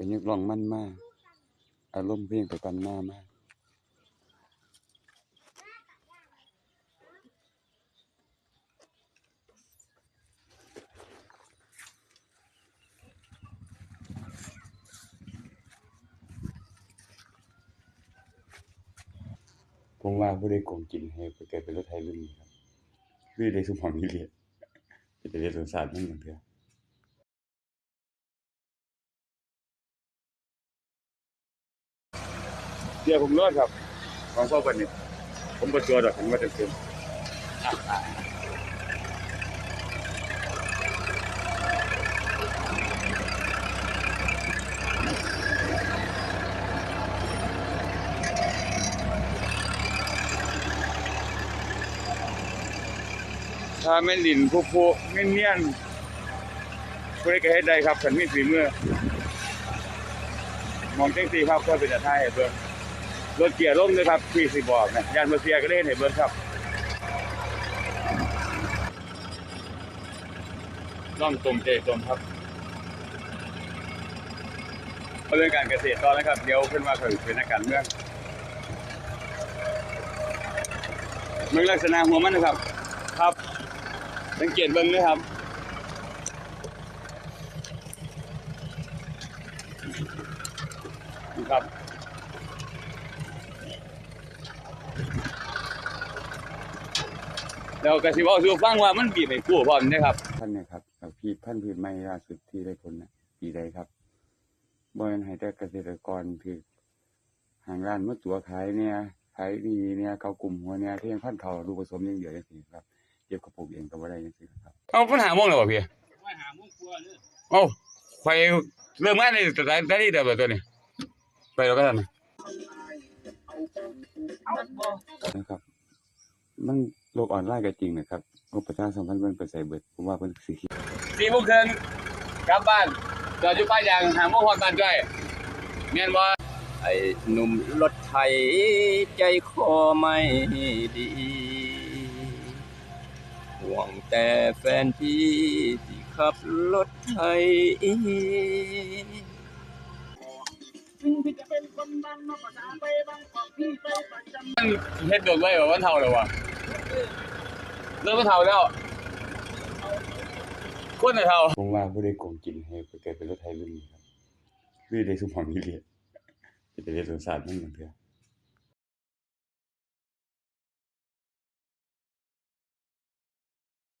เป็นนักร้องมั่นมาก อารมณ์เพลงไปปันหน้ามากผมว่าผู้ใดโกงกินให้ไปเกิดเป็นรถไทยรุ่นนี้ครับคือได้สุพรรณวิเลียนจะเรียนสวนศารนั่นเหมือนเดิม เดี๋ยผมรอดครับ ของพ่อปันนี่ผมประจวดอกผมว่าจะเต็มถ้าแม่นลินผู้ผู้เงี้ยเงี้ยนผู้ใดก็เฮ็ดได้ครับฉันมีฝีมือมองเจังสีครับก็เป็นจะท่ายให้เบิ่ง รถเกียร์ล่มเลยครับพี่สิบอกนะยานมาเสียก็เล่นให้เบิ่งครับร่องตรงเจตมครับเรื่องการเกษตรตอนะครับ เดี๋ยวขึ้นมาถึงเป็นนัการเมืองเมืองลักษณะหัวมันนะครับ ครับสังเกตเบิ่งด้วยครับครับ แล้วก็สิบอกสู่ฟังว่ามันบีบให้กู้พร้อมนะครับท่านเนี่ยครับพี่ท่านพืชไม้ล่าสุดที่ได้ผลนะปีใดครับบ่แม่นให้แต่เกษตรกรคือหางร้านมาตัวขายเนี่ยขายดีเนี่ยเขากลุ่มหัวเนี่ยที่ยังพันธุ์เขาลูกผสมยังเดียวจังซี่ครับเก็บกระปุกเองก็บ่ได้จังซี่ครับเอาปัญหาม่วงแล้วบ่พี่ว่าหามุ้งกลัวเลยเอ้าไฟเริ่มงานในสถานที่เดียวแบบตัวนี้ไปแล้วก็ทันนะเอาบ่นะครับ มัน โลกออนไลน์ก็จริงนะครับงบประชาสัมพันธ์เพิ่นไปใส่เบิดผมว่าเพิ่นสิคิดสี่โมงครึ่งกลับบ้านจอดอยู่ป้ายยางหาโมงฮอดบ้านจ้อยแม่นบ่ไอ้หนุ่มรถไถใจคอไม่ดีห่วงแต่แฟนพี่ที่ขับรถไถมันเฮ็ดโดนไว้ว่าวันเท่าแล้ววะ เริ่มไม่เท่าแล้วคนไหนเท่าผมว่าผู้ได้โกงกินให้ไปเกิดเป็นรถไทยรุ่นนี้ครับไม่ได้สุพรรณวิเลียนจะเรียนสงสาร์นั่นเหมือนเดิม